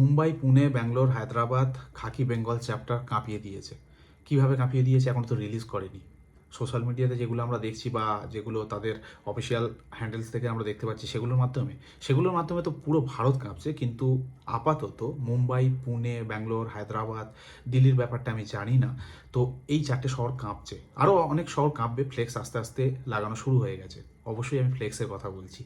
Mumbai, Pune, Bangalore, Hyderabad, Khakee, Bengal chapter কাঁপিয়ে দিয়েছে। কীভাবে কাঁপিয়ে দিয়েছে এখন তো রিলিজ করেনি। সোশ্যাল মিডিয়াতে যেগুলো আমরা দেখছি বা যেগুলো তাদের অফিসিয়াল হ্যান্ডেলস থেকে আমরা দেখতে পাচ্ছি সেগুলোর মাধ্যমে সেগুলোর মাধ্যমে তো পুরো ভারত কাঁপছে। কিন্তু আপাতত মুম্বাই, পুনে, ব্যাঙ্গালোর, হায়দ্রাবাদ, দিল্লির ব্যাপারটা আমি জানি না। তো এই চারটে শহর কাঁপছে। আরও অনেক শহর কাঁপবে, ফ্লেক্স আস্তে আস্তে লাগানো শুরু হয়ে গেছে। অবশ্যই আমি ফ্লেক্সের কথা বলছি।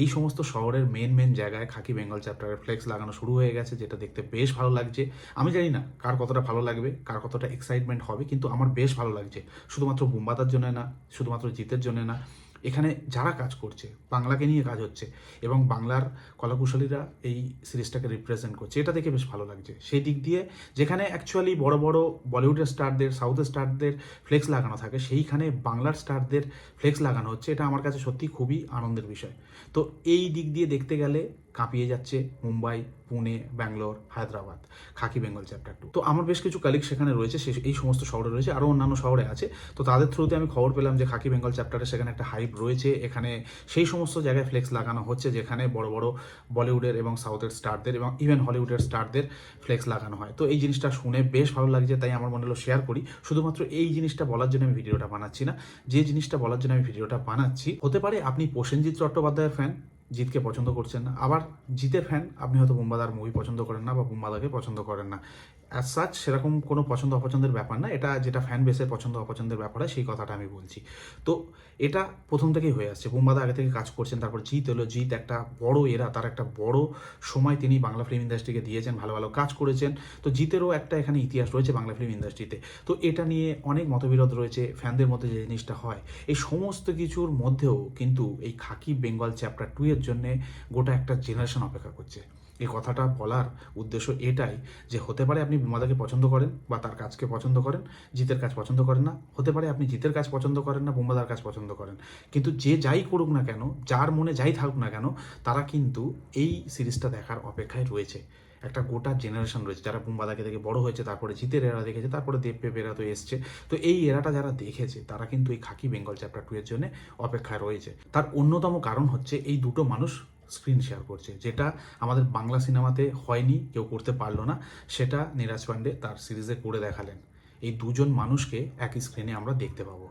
এই সমস্ত শহরের মেন মেন জায়গায় খাকি বেঙ্গল চ্যাপ্টারের ফ্লেক্স লাগানো শুরু হয়ে গেছে, যেটা দেখতে বেশ ভালো লাগছে। আমি জানি না কার কতটা ভালো লাগবে, কার কতটা এক্সাইটমেন্ট হবে, কিন্তু আমার বেশ ভালো লাগছে। শুধুমাত্র বুম্বাদার জন্য না, শুধুমাত্র জিতের জন্য না। এখানে যারা কাজ করছে, বাংলাকে নিয়ে কাজ হচ্ছে এবং বাংলার কলাকুশলীরা এই সিরিজটাকে রিপ্রেজেন্ট করছে, এটা দেখে বেশ ভালো লাগছে। সেই দিক দিয়ে যেখানে অ্যাকচুয়ালি বড় বড় বলিউডের স্টারদের সাউথের স্টারদের ফ্লেক্স লাগানো থাকে, সেইখানে বাংলার স্টারদের ফ্লেক্স লাগানো হচ্ছে, এটা আমার কাছে সত্যি খুবই আনন্দের বিষয়। তো এই দিক দিয়ে দেখতে গেলে কাঁপিয়ে যাচ্ছে মুম্বাই, পুনে, ব্যাঙ্গালোর, হায়দ্রাবাদ, খাকি বেঙ্গল চ্যাপ্টার টু তো আমার বেশ কিছু কালিগ সেখানে রয়েছে, সে এই সমস্ত শহরে রয়েছে, আরও অন্যান্য শহরে আছে। তো তাদের থ্রুতে আমি খবর পেলাম যে খাকি বেঙ্গল চ্যাপ্টারে সেখানে একটা হাইপ রয়েছে। এখানে সেই সমস্ত জায়গায় ফ্লেক্স লাগানো হচ্ছে, যেখানে বড় বড় বলিউডের এবং সাউথের স্টারদের এবং ইভেন হলিউডের স্টারদের ফ্লেক্স লাগানো হয়। তো এই জিনিসটা শুনে বেশ ভালো লাগছে, তাই আমার মনে হলো শেয়ার করি। শুধুমাত্র এই জিনিসটা বলার জন্য আমি ভিডিওটা বানাচ্ছি না। যে জিনিসটা বলার জন্য আমি ভিডিওটা বানাচ্ছি, হতে পারে আপনি প্রসেনজিৎ চট্টোপাধ্যায়ের ফ্যান জিতকে পছন্দ করছেন না। আবার জিতের ফ্যান আপনি হয়তো বুম্বাদার মুভি পছন্দ করেন না বা বুম্বাদাকে পছন্দ করেন না। অ্যাজ সাচ সেরকম কোনো পছন্দ অপছন্দের ব্যাপার না। এটা যেটা ফ্যান বেসের পছন্দ অপছন্দের ব্যাপার হয় সেই কথাটা আমি বলছি। তো এটা প্রথম থেকেই হয়ে আসছে। বুম্বাদা আগে থেকে কাজ করছেন, তারপর জিত এলো। জিত একটা বড় এরা, তার একটা বড় সময় তিনি বাংলা ফিল্ম ইন্ডাস্ট্রিকে দিয়েছেন, ভালো ভালো কাজ করেছেন। তো জিতেরও একটা এখানে ইতিহাস রয়েছে বাংলা ফিল্ম ইন্ডাস্ট্রিতে তো এটা নিয়ে অনেক মতবিরোধ রয়েছে ফ্যানদের মধ্যে যে জিনিসটা হয়। এই সমস্ত কিছুর মধ্যেও কিন্তু এই খাকি বেঙ্গল চ্যাপ্টার টু এর জন্যে গোটা একটা জেনারেশন অপেক্ষা করছে। এই কথাটা বলার উদ্দেশ্য এটাই যে হতে পারে আপনি বুমাদাকে পছন্দ করেন বা তার কাজকে পছন্দ করেন, জিতের কাজ পছন্দ করেন না। হতে পারে আপনি জিতের কাজ পছন্দ করেন না, বুম্বাদার কাজ পছন্দ করেন। কিন্তু যে যাই করুক না কেন, যার মনে যাই থাকুক না কেন, তারা কিন্তু এই সিরিজটা দেখার অপেক্ষায় রয়েছে। একটা গোটা জেনারেশন রয়েছে। যারা বুম্বাদাকে দেখে বড় হয়েছে, তারপরে জিতের এরা দেখেছে, তারপরে দেব পেপেরা তো এসছে। তো এই এরাটা যারা দেখেছে, তারা কিন্তু এই খাকি বেঙ্গল চ্যাপ্টার টু এর জন্য অপেক্ষায় রয়েছে। তার অন্যতম কারণ হচ্ছে এই দুটো মানুষ স্ক্রিন শেয়ার করছে, যেটা আমাদের বাংলা সিনেমাতে হয়নি, কেউ করতে পারল না, সেটা নিরাজ পান্ডে তার সিরিজে করে দেখালেন। এই দুজন মানুষকে একই স্ক্রিনে আমরা দেখতে পাবো।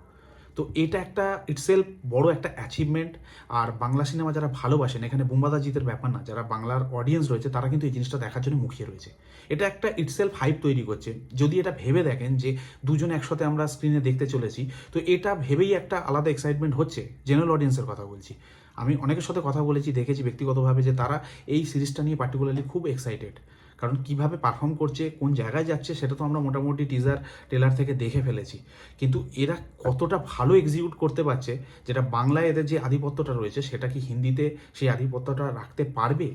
তো এটা একটা ইটসেলফ বড় একটা অ্যাচিভমেন্ট আর বাংলা সিনেমা যারা ভালোবাসেন, এখানে বুম্বাদা জিতের ব্যাপার না, যারা বাংলার অডিয়েন্স রয়েছে, তারা কিন্তু এই জিনিসটা দেখার জন্য মুখিয়ে রয়েছে। এটা একটা ইটসেলফ হাইপ তৈরি করছে। যদি এটা ভেবে দেখেন যে দুজন একসাথে আমরা স্ক্রিনে দেখতে চলেছি, তো এটা ভেবেই একটা আলাদা এক্সাইটমেন্ট হচ্ছে জেনারেল অডিয়েন্সের কথা বলছি। আমি অনেকের সাথে কথা বলেছি, দেখেছি ব্যক্তিগতভাবে যে তারা এই সিরিজটা নিয়ে পার্টিকুলারলি খুব এক্সাইটেড কারণ কীভাবে পারফর্ম করছে, কোন জায়গায় যাচ্ছে, সেটা তো আমরা মোটামুটি টিজার টেলার থেকে দেখে ফেলেছি। কিন্তু এরা কতটা ভালো এক্সিকিউট করতে পারছে, যেটা বাংলায় এদের যে আধিপত্যটা রয়েছে, সেটা কি হিন্দিতে সেই আধিপত্যটা রাখতে পারবে?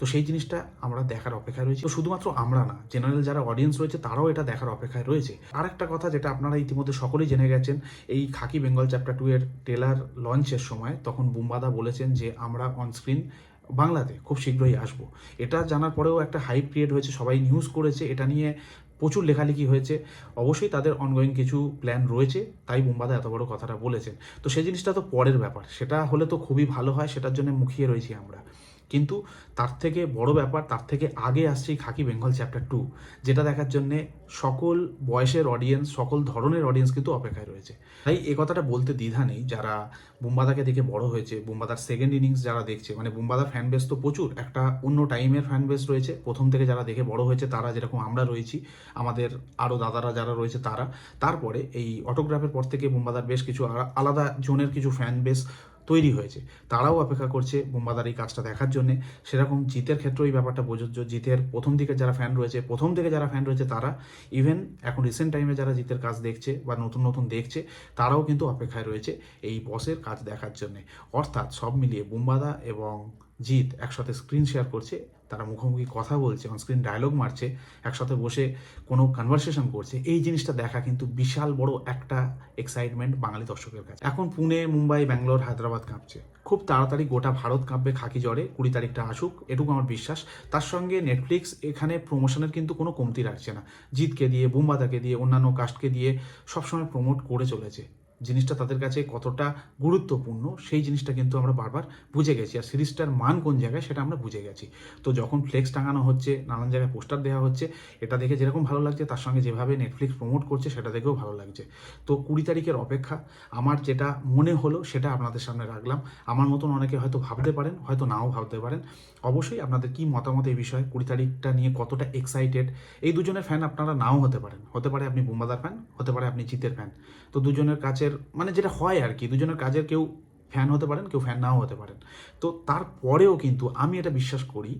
তো সেই জিনিসটা আমরা দেখার অপেক্ষায় রয়েছে। তো শুধুমাত্র আমরা না জেনারেল যারা অডিয়েন্স রয়েছে, তারাও এটা দেখার অপেক্ষায় রয়েছে। আর একটা কথা যেটা আপনারা ইতিমধ্যে সকলেই জেনে গেছেন, এই খাকি বেঙ্গল চ্যাপ্টার টু এর টেলার লঞ্চের সময়, তখন বুম্বাদা বলেছেন যে আমরা অনস্ক্রিন বাংলাতে খুব শীঘ্রই আসব। এটা জানার পরেও একটা হাইপ ক্রিয়েট হয়েছে, সবাই নিউজ করেছে, এটা নিয়ে প্রচুর লেখালেখি হয়েছে। অবশ্যই তাদের অনগোয়িং কিছু প্ল্যান রয়েছে, তাই মুম্বাদা এত বড় কথাটা বলেছেন। তো সেই জিনিসটা তো পরের ব্যাপার, সেটা হলে তো খুবই ভালো হয়, সেটার জন্য মুখিয়ে রয়েছি আমরা। কিন্তু তার থেকে বড় ব্যাপার, তার থেকে আগে আসছে খাকি বেঙ্গল চ্যাপ্টার টু যেটা দেখার জন্যে সকল বয়সের অডিয়েন্স সকল ধরনের অডিয়েন্স কিন্তু অপেক্ষায় রয়েছে। তাই এ কথাটা বলতে দ্বিধা নেই, যারা বুম্বাদাকে দেখে বড় হয়েছে, বুম্বাদার সেকেন্ড ইনিংস যারা দেখছে মানে বুম্বাদার ফ্যান বেস তো প্রচুর, একটা অন্য টাইমের ফ্যান বেস রয়েছে, প্রথম থেকে যারা দেখে বড় হয়েছে তারা যেরকম আমরা রয়েছি, আমাদের আরও দাদারা যারা রয়েছে তারা। তারপরে এই অটোগ্রাফের পর থেকে বুম্বাদার বেশ কিছু আলা- আলাদা জোনের কিছু ফ্যান বেস তৈরি হয়েছে। তারাও অপেক্ষা করছে বোম্বাদার এই কাজটা দেখার জন্য। সেরকম জিতের ক্ষেত্রেও এই ব্যাপারটা প্রযোজ্য। জিতের প্রথম দিকে যারা ফ্যান রয়েছে, প্রথম থেকে যারা ফ্যান রয়েছে তারা ইভেন এখন রিসেন্ট টাইমে যারা জিতের কাজ দেখছে বা নতুন নতুন দেখছে, তারাও কিন্তু অপেক্ষায় রয়েছে এই বসের কাজ দেখার জন্যে। অর্থাৎ সব মিলিয়ে বুম্বাদা এবং জিৎ একসাথে স্ক্রিন শেয়ার করছে, তারা মুখোমুখি কথা বলছে অনস্ক্রিন ডায়লগ মারছে, একসাথে বসে কোনো কনভারসেশন করছে। এই জিনিসটা দেখা কিন্তু বিশাল বড় একটা এক্সাইটমেন্ট বাঙালি দর্শকের কাছে। এখন পুনে, মুম্বাই, ব্যাঙ্গালোর, হায়দ্রাবাদ কাঁপছে। খুব তাড়াতাড়ি গোটা ভারত কাঁপবে খাকি জ্বরে, কুড়ি তারিখটা আসুক, এটুকু আমার বিশ্বাস। তার সঙ্গে নেটফ্লিক্স এখানে প্রমোশনের কিন্তু কোনো কমতি রাখছে না। জিতকে দিয়ে, বুম্বাদাকে দিয়ে, অন্যান্য কাস্টকে দিয়ে সবসময় প্রমোট করে চলেছে। জিনিসটা তাদের কাছে কতটা গুরুত্বপূর্ণ, সেই জিনিসটা কিন্তু আমরা বারবার বুঝে গেছি। আর সিরিজটার মান কোন জায়গায় সেটা আমরা বুঝে গেছি। তো যখন ফ্লেক্স টাঙানো হচ্ছে, নানান জায়গায় পোস্টার দেওয়া হচ্ছে, এটা দেখে যেরকম ভালো লাগছে, তার সঙ্গে যেভাবে নেটফ্লিক্স প্রমোট করছে, সেটা দেখেও ভালো লাগছে। তো কুড়ি তারিখের অপেক্ষা, আমার যেটা মনে হলো, সেটা আপনাদের সামনে রাখলাম। আমার মতন অনেকে হয়তো ভাবতে পারেন, হয়তো নাও ভাবতে পারেন। অবশ্যই আপনাদের কি মতামত এই বিষয়ে, কুড়ি তারিখটা নিয়ে কতটা এক্সাইটেড এই দুজনের ফ্যান আপনারা নাও হতে পারেন। হতে পারে আপনি বুম্বাদার ফ্যান হতে পারে আপনি জিতের ফ্যান তো দুজনের কাছের মানে যেটা হয় আর কি, দুজনের কাজের কেউ ফ্যান হতে পারেন, কেউ ফ্যান নাও হতে পারেন। তো তারপরেও কিন্তু আমি এটা বিশ্বাস করি,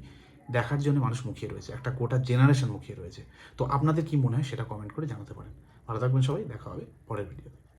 দেখার জন্য মানুষ মুখিয়ে রয়েছে, একটা গোটা জেনারেশন মুখিয়ে রয়েছে। তো আপনাদের কি মনে হয় সেটা কমেন্ট করে জানাতে পারেন। ভালো থাকবেন সবাই, দেখা হবে পরের ভিডিওতে